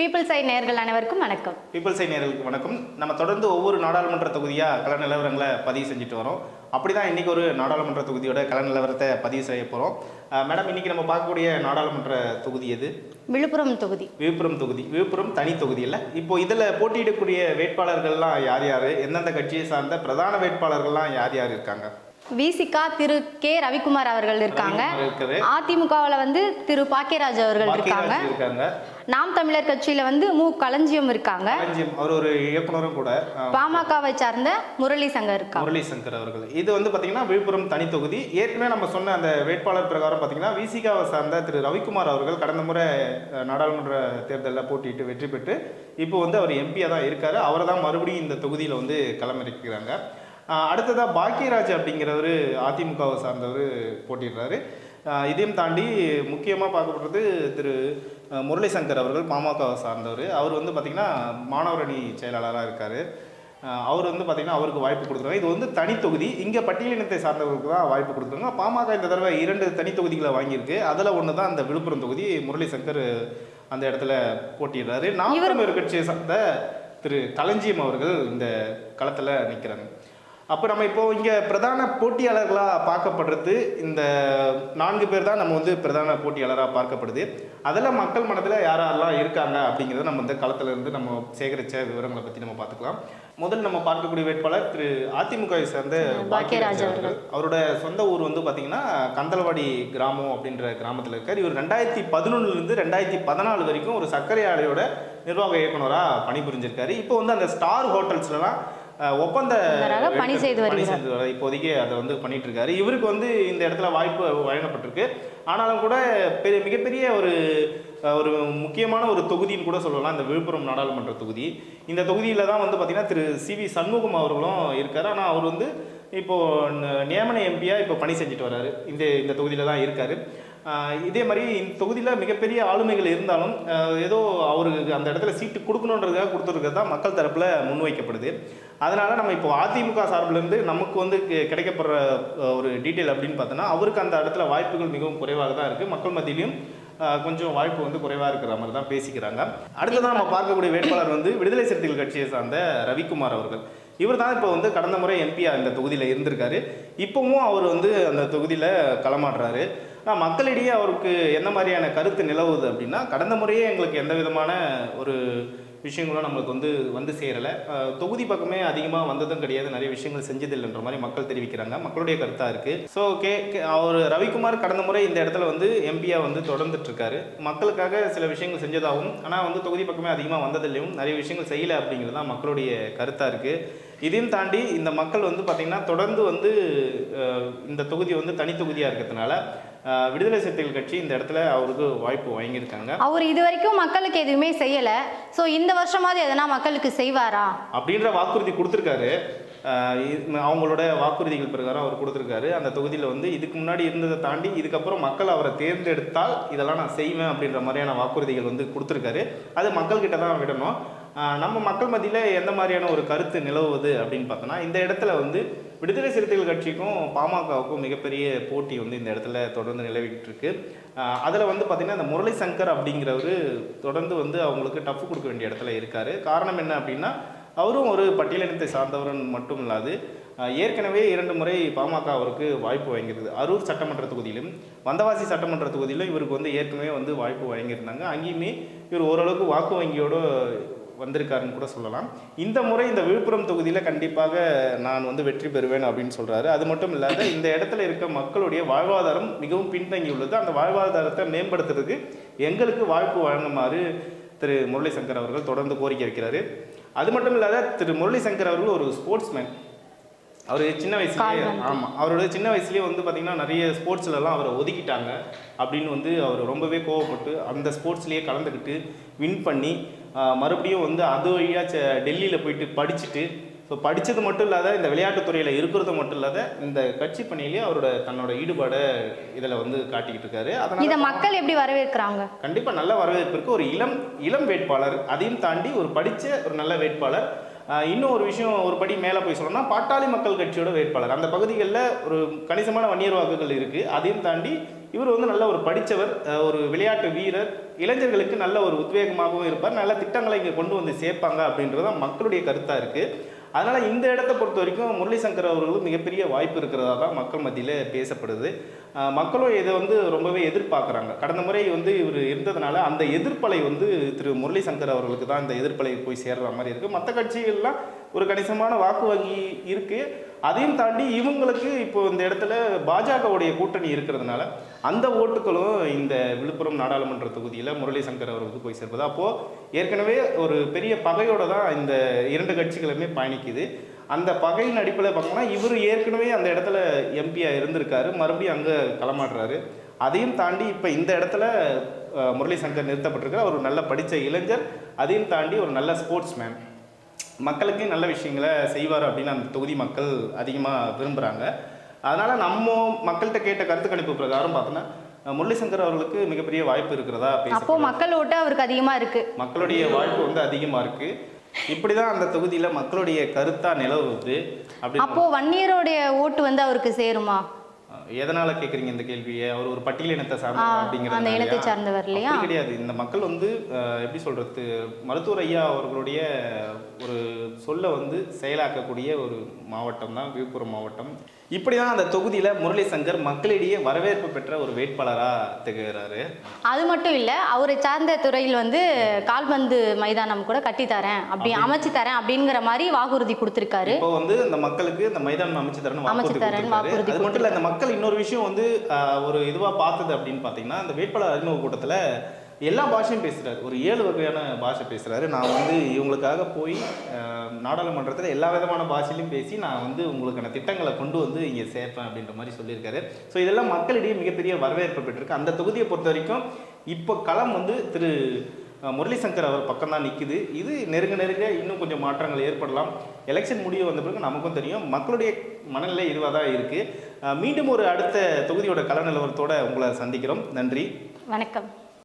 People side நேயர்கள் அனைவருக்கும் வணக்கம். பீப்பிள் சை நேர்களுக்கு வணக்கம். நம்ம தொடர்ந்து ஒவ்வொரு நாடாளுமன்ற தொகுதியாக கள நிலவரங்களை பதிவு செஞ்சுட்டு வரோம். அப்படி தான் இன்றைக்கி ஒரு நாடாளுமன்ற தொகுதியோட கள நிலவரத்தை பதிவு செய்ய போகிறோம் மேடம் இன்றைக்கி நம்ம பார்க்கக்கூடிய நாடாளுமன்ற தொகுதி எது? விழுப்புரம் தொகுதி. விழுப்புரம் தொகுதி. விழுப்புரம் தனி தொகுதி இல்லை. இப்போ இதில் போட்டியிடக்கூடிய வேட்பாளர்கள்லாம் யார் யார்? எந்தெந்த கட்சியை சார்ந்த பிரதான வேட்பாளர்கள்லாம் யார் யார் இருக்காங்க? விசிகா திரு கே ரவிக்குமார் அவர்கள் இருக்காங்க. அதிமுகவில் வந்து திரு பாக்கியராஜ் அவர்கள் இருக்காங்க. நாம் தமிழர் கட்சியில வந்து மு களஞ்சியம் இருக்காங்க. அவர் ஒரு இயக்குனரும் கூட. பாமகவை சார்ந்த முரளி சங்கர் இருக்காங்க முரளி சங்கர் அவர்கள். இது வந்து பார்த்தீங்கன்னா விழுப்புரம் தனி தொகுதி. ஏற்கனவே நம்ம சொன்ன அந்த வேட்பாளர் பிரகாரம் பார்த்தீங்கன்னா விசிகாவை சார்ந்த திரு ரவிக்குமார் அவர்கள் கடந்த முறை நாடாளுமன்ற தேர்தலில் போட்டியிட்டு வெற்றி பெற்று இப்போ வந்து அவர் எம்பியாக தான் இருக்காரு. அவரை தான் மறுபடியும் இந்த தொகுதியில் வந்து களமிறக்கிறாங்க. அஹ், அடுத்ததா பாக்கியராஜ் அப்படிங்கிறவர் அதிமுகவை சார்ந்தவர் போட்டிடுறாரு இதையும் தாண்டி முக்கியமாக பார்க்கப்படுறது திரு அஹ், முரளி சங்கர் அவர்கள் பாமகவை சார்ந்தவர். அவர் வந்து பார்த்திங்கன்னா மாணவர் அணி செயலாளராக இருக்கார் அவர் வந்து பார்த்தீங்கன்னா அவருக்கு வாய்ப்பு கொடுக்குறாங்க. இது வந்து தனி தொகுதி இங்கே பட்டியலினத்தை சார்ந்தவர்களுக்கு தான் வாய்ப்பு கொடுக்குறாங்க. பாமக இந்த தடவை இரண்டு தனி தொகுதிகளை வாங்கியிருக்கு. அதில் ஒன்று தான் அந்த விழுப்புரம் தொகுதி. முரளி சங்கர் அந்த இடத்துல போட்டியிடுறாரு. நாம் தமிழர் கட்சியை சார்ந்த திரு களஞ்சியம் அவர்கள் இந்த களத்தில் நிற்கிறாங்க அப்போ நம்ம இப்போ இங்கே பிரதான போட்டியாளர்களாக பார்க்கப்படுறது இந்த நான்கு பேர் தான் நம்ம வந்து பிரதான போட்டியாளராக பார்க்கப்படுது. அதில் மக்கள் மனதில் யாரெல்லாம் இருக்காங்க அப்படிங்கிறத நம்ம இந்த களத்துல இருந்து நம்ம சேகரித்த விவரங்களை பற்றி நம்ம பார்த்துக்கலாம். முதல் நம்ம பார்க்கக்கூடிய வேட்பாளர் திரு அதிமுகவை சேர்ந்த பாக்கியராஜ் அவர்கள். அவரோட சொந்த ஊர் வந்து பார்த்தீங்கன்னா கந்தலவாடி கிராமம் அப்படின்ற கிராமத்தில் இருக்கார். இவர் ரெண்டாயிரத்தி பதினொன்னுலேருந்து ரெண்டாயிரத்தி பதினாலு வரைக்கும் ஒரு சர்க்கரை ஆலையோட நிர்வாக இயக்குனராக பணிபுரிஞ்சிருக்காரு. இப்போ வந்து அந்த ஸ்டார் ஹோட்டல்ஸ்லலாம் ஒப்பந்த பணி செய்து பணி. செய்து இப்போதைக்கு அதை வந்து பண்ணிட்டு இருக்காரு இவருக்கு வந்து இந்த இடத்துல வாய்ப்பு வழங்கப்பட்டிருக்கு. ஆனாலும் கூட பெரிய மிகப்பெரிய ஒரு ஒரு முக்கியமான ஒரு தொகுதின்னு கூட சொல்லலாம். இந்த விழுப்புரம் நாடாளுமன்ற தொகுதி. இந்த தொகுதியில் தான் வந்து பார்த்தீங்கன்னா திரு சி வி சண்முகம் அவர்களும் இருக்கார். ஆனால் அவர் வந்து இப்போ ந- நியமன எம்பியா இப்போ பணி செஞ்சுட்டு வராரு. இந்த இந்த தொகுதியில் தான் இருக்காரு. இதே மாதிரி இந்த தொகுதியில் மிகப்பெரிய ஆளுமைகள் இருந்தாலும் ஏதோ அவருக்கு அந்த இடத்துல சீட்டு கொடுக்கணுன்றதுக்காக கொடுத்துருக்கிறது தான் மக்கள் தரப்பில் முன்வைக்கப்படுது. அதனால் நம்ம இப்போ அதிமுக சார்பிலேருந்து நமக்கு வந்து கிடைக்கப்படுற ஒரு டீட்டெயில் அப்படின்னு பார்த்தோன்னா அவருக்கு அந்த இடத்துல வாய்ப்புகள் மிகவும் குறைவாக தான் இருக்குது மக்கள் மத்தியிலையும் கொஞ்சம் வாய்ப்பு வந்து குறைவாக இருக்கிற மாதிரி தான் பேசிக்கிறாங்க. அடுத்ததான் நம்ம பார்க்கக்கூடிய வேட்பாளர் வந்து விடுதலை சிறுத்தைகள் கட்சியை சார்ந்த ரவிக்குமார் அவர்கள். இவர் தான் இப்போ வந்து கடந்த முறை எம்பியாக இந்த தொகுதியில் இருந்திருக்காரு. இப்போவும் அவர் வந்து அந்த தொகுதியில் களமாடுறாரு. மக்களிடையே அவருக்கு என்ன மாதிரியான கருத்து நிலவுது அப்படின்னா கடந்த முறையே எங்களுக்கு எந்த விதமான ஒரு விஷயங்களும் நம்மளுக்கு வந்து வந்து சேரலை. தொகுதி பக்கமே அதிகமாக வந்ததும் கிடையாது. நிறைய விஷயங்கள் செஞ்சதில்லைன்ற மாதிரி மக்கள் தெரிவிக்கிறாங்க. மக்களுடைய கருத்தாக இருக்குது ஸோ கே கே- அவர் ரவிக்குமார் கடந்த முறை இந்த இடத்துல வந்து எம்பியாக வந்து தொடர்ந்துட்டுருக்காரு. மக்களுக்காக சில விஷயங்கள் செஞ்சதாகவும் ஆனால் வந்து தொகுதி பக்கமே அதிகமாக வந்ததில்லையும் நிறைய விஷயங்கள் செய்யலை அப்படிங்கிறது தான் மக்களுடைய கருத்தாக இருக்குது இதையும் தாண்டி இந்த மக்கள் வந்து பார்த்திங்கன்னா தொடர்ந்து வந்து இந்த தொகுதி வந்து தனி தொகுதியாக இருக்கிறதுனால விடுதலை சிறுத்தைகள் கட்சி இந்த இடத்துல அவருக்கு வாய்ப்பு வாங்கியிருக்காங்க அவர் இது வரைக்கும் மக்களுக்கு எதுவுமே செய்யல. ஸோ இந்த வருஷமாவது எதனா மக்களுக்கு செய்வாரா? அப்படின்ற வாக்குறுதி கொடுத்துருக்காரு. அவங்களோட வாக்குறுதிகள் பிரகாரம் அவர் கொடுத்துருக்காரு. அந்த தொகுதியில் வந்து இதுக்கு முன்னாடி இருந்ததை தாண்டி இதுக்கப்புறம் மக்கள் அவரை தேர்ந்தெடுத்தால் இதெல்லாம் நான் செய்வேன் அப்படின்ற மாதிரியான வாக்குறுதிகள் வந்து கொடுத்துருக்காரு. அது மக்கள்கிட்ட தான் விடணும். நம்ம மக்கள் மத்தியில் எந்த மாதிரியான ஒரு கருத்து நிலவுவது அப்படின்னு பார்த்தோன்னா இந்த இடத்துல வந்து விடுதலை சிறுத்தைகள் கட்சிக்கும் பாமகவுக்கும் மிகப்பெரிய போட்டி வந்து இந்த இடத்துல தொடர்ந்து நிலவிக்கிட்டு இருக்கு அதில் வந்து பார்த்திங்கன்னா இந்த முரளி சங்கர் அப்படிங்கிறவர் தொடர்ந்து வந்து அவங்களுக்கு டஃப் கொடுக்க வேண்டிய இடத்துல இருக்கார். காரணம் என்ன அப்படின்னா அவரும் ஒரு பட்டியலினத்தை சார்ந்தவரன் மட்டும் இல்லாது ஏற்கனவே இரண்டு முறை பாமக அவருக்கு வாய்ப்பு வழங்கியிருக்குது அரூர் சட்டமன்ற தொகுதியிலும் வந்தவாசி சட்டமன்ற தொகுதியிலும் இவருக்கு வந்து ஏற்கனவே வந்து வாய்ப்பு வழங்கியிருந்தாங்க. அங்கேயுமே இவர் ஓரளவுக்கு வாக்கு வங்கியோட வந்திருக்காருன்னு கூட சொல்லலாம். இந்த முறை இந்த விழுப்புரம் தொகுதியில் கண்டிப்பாக நான் வந்து வெற்றி பெறுவேன் அப்படின்னு சொல்கிறாரு அது மட்டும் இல்லாத இந்த இடத்துல இருக்க மக்களுடைய வாழ்வாதாரம் மிகவும் பின்தங்கி உள்ளது அந்த வாழ்வாதாரத்தை மேம்படுத்துறதுக்கு எங்களுக்கு வாய்ப்பு வழங்குமாறு திரு முரளி சங்கர் அவர்கள் தொடர்ந்து கோரிக்கை வைக்கிறாரு அது மட்டும் இல்லாத திரு முரளி சங்கர் அவர்கள் ஒரு ஸ்போர்ட்ஸ்மேன் அவர் சின்ன வயசுலேயே. ஆமாம் அவரோட சின்ன வயசுலேயே வந்து பார்த்திங்கன்னா நிறைய ஸ்போர்ட்ஸ்லலாம் அவரை ஒதுக்கிட்டாங்க. அப்படின்னு வந்து அவர் ரொம்பவே கோவப்பட்டு அந்த ஸ்போர்ட்ஸ்லேயே கலந்துக்கிட்டு வின் பண்ணி மறுபடியும் வந்து அது வழியாக டெல்லியில் போயிட்டு படிச்சுட்டு ஸோ படித்தது மட்டும் இல்லாத இந்த விளையாட்டுத் துறையில் இருக்கிறது மட்டும் இல்லாத இந்த கட்சி பணியிலேயே அவரோட தன்னோட ஈடுபாடை இதில் வந்து காட்டிக்கிட்டு இருக்காரு. இதை அதனால் மக்கள் எப்படி வரவேற்கிறாங்க? கண்டிப்பாக நல்ல வரவேற்பு இருக்கு ஒரு இளம் இளம் வேட்பாளர். அதையும் தாண்டி ஒரு படித்த ஒரு நல்ல வேட்பாளர். இன்னும் ஒரு விஷயம் ஒரு படி மேலே போய் சொல்லணும்னா பாட்டாளி மக்கள் கட்சியோட வேட்பாளர். அந்த பகுதிகளில் ஒரு கணிசமான வன்னியர் வாக்குகள் இருக்குது அதையும் தாண்டி இவர் வந்து நல்ல ஒரு படித்தவர் ஒரு விளையாட்டு வீரர். இளைஞர்களுக்கு நல்ல ஒரு உத்வேகமாகவும் இருப்பார். நல்ல திட்டங்களை இங்கே கொண்டு வந்து சேர்ப்பாங்க அப்படின்றது தான் மக்களுடைய கருத்தாக இருக்குது அதனால் இந்த இடத்த பொறுத்த வரைக்கும் முரளி சங்கர் அவர்களுக்கு மிகப்பெரிய வாய்ப்பு இருக்கிறதா தான் மக்கள் மத்தியில் பேசப்படுது. மக்களும் இதை வந்து ரொம்பவே எதிர்பார்க்குறாங்க. கடந்த முறை வந்து இவர் இருந்ததுனால அந்த எதிர்ப்பலை வந்து திரு முரளி சங்கர் அவர்களுக்கு தான் இந்த எதிர்ப்பலை போய் சேர்ற மாதிரி இருக்குது மற்ற கட்சிகள்லாம் ஒரு கணிசமான வாக்கு வங்கி இருக்குது அதையும் தாண்டி இவங்களுக்கு இப்போ இந்த இடத்துல பாஜகவுடைய கூட்டணி இருக்கிறதுனால அந்த ஓட்டுகளும் இந்த விழுப்புரம் நாடாளுமன்ற தொகுதியில் முரளி சங்கர் அவர்களுக்கு போய் சேர்ப்பது. அப்போது ஏற்கனவே ஒரு பெரிய பகையோட தான் இந்த இரண்டு கட்சிகளுமே பயணிக்குது. அந்த பகையின் அடிப்படையில் பார்த்தோம்னா இவர் ஏற்கனவே அந்த இடத்துல எம்பியாக இருந்திருக்காரு. மறுபடியும் அங்கே களமாடுறாரு. அதையும் தாண்டி இப்போ இந்த இடத்துல முரளிசங்கர் முரளி சங்கர் அவர் ஒரு நல்ல படித்த இளைஞர். அதையும் தாண்டி ஒரு நல்ல ஸ்போர்ட்ஸ் மேன் மக்களுக்கு நல்ல விஷயங்களை செய்வார் அப்படின்னு அந்த தொகுதி மக்கள் அதிகமாக விரும்புகிறாங்க அதனால் நம்ம மக்கள்கிட்ட கேட்ட கருத்து கணிப்பு பிரகாரம் பார்த்தோன்னா அஹ், முரளி சங்கர் அவர்களுக்கு மிகப்பெரிய வாய்ப்பு இருக்கிறதா அப்போ மக்கள் ஓட்டு அவருக்கு அதிகமா இருக்கு. மக்களுடைய வாய்ப்பு வந்து அதிகமாக இருக்குது இப்படி தான் அந்த தொகுதியில் மக்களுடைய கருத்தாக நிலவுது அப்படி அப்போ வன்னியருடைய ஓட்டு வந்து அவருக்கு சேருமா? எதனால கேக்குறீங்க இந்த கேள்வியை? அவர் ஒரு பட்டியல் இனத்தை ஆ, சார்ந்தவர் அப்படிங்கிறது அந்த இனத்தை சார்ந்தவர் இல்லையா? கிடையாது. இந்த மக்கள் வந்து அஹ், எப்படி சொல்றது மருத்துவர் ஐயா அவர்களுடைய ஒரு சொல்ல வந்து செயலாக்கக்கூடிய ஒரு மாவட்டம் தான் விழுப்புரம் மாவட்டம். இப்படி தான் அந்த தொகுதியில் முரளி சங்கர் மக்களிடையே வரவேற்பு பெற்ற ஒரு வேட்பாளராக திகழ்கிறாரு அது மட்டும் இல்ல அவரை சார்ந்த துறையில் வந்து கால்பந்து மைதானம் கூட கட்டி தரேன் அப்படி அமைச்சு தரேன் அப்படிங்கிற மாதிரி வாக்குறுதி கொடுத்திருக்காரு. இப்போ வந்து இந்த மக்களுக்கு இந்த மைதானம் அமைச்சு தரணும் அமைச்சு கொடுத்திருக்காரு. வாக்குறுதி அது மட்டும் இல்ல இந்த மக்கள் இன்னொரு விஷயம் வந்து ஒரு இதுவா பார்த்தது அப்படின்னு பார்த்தீங்கன்னா இந்த வேட்பாளர் அறிமுக கூட்டத்துல எல்லா பாஷையும் பேசுகிறாரு ஒரு ஏழு வகையான பாஷை பேசுகிறாரு நான் வந்து இவங்களுக்காக போய் நாடாளுமன்றத்தில் எல்லா விதமான பாஷையிலையும் பேசி நான் வந்து உங்களுக்கான திட்டங்களை கொண்டு வந்து இங்கே சேர்ப்பேன் அப்படின்ற மாதிரி சொல்லியிருக்காரு. ஸோ இதெல்லாம் மக்களிடையே மிகப்பெரிய வரவேற்பு பெற்றிருக்கு. அந்த தொகுதியை பொறுத்த வரைக்கும் இப்போ களம் வந்து திரு முரளிசங்கர் முரளி சங்கர் அவர் பக்கம் தான் நிற்குது இது நெருங்க நெருங்க இன்னும் கொஞ்சம் மாற்றங்கள் ஏற்படலாம். எலெக்ஷன் முடிவு வந்த பிறகு நமக்கும் தெரியும். மக்களுடைய மனநிலை இதுவாக தான் இருக்குது மீண்டும் ஒரு அடுத்த தொகுதியோட கள நிலவரத்தோடு உங்களை சந்திக்கிறோம். நன்றி. வணக்கம்.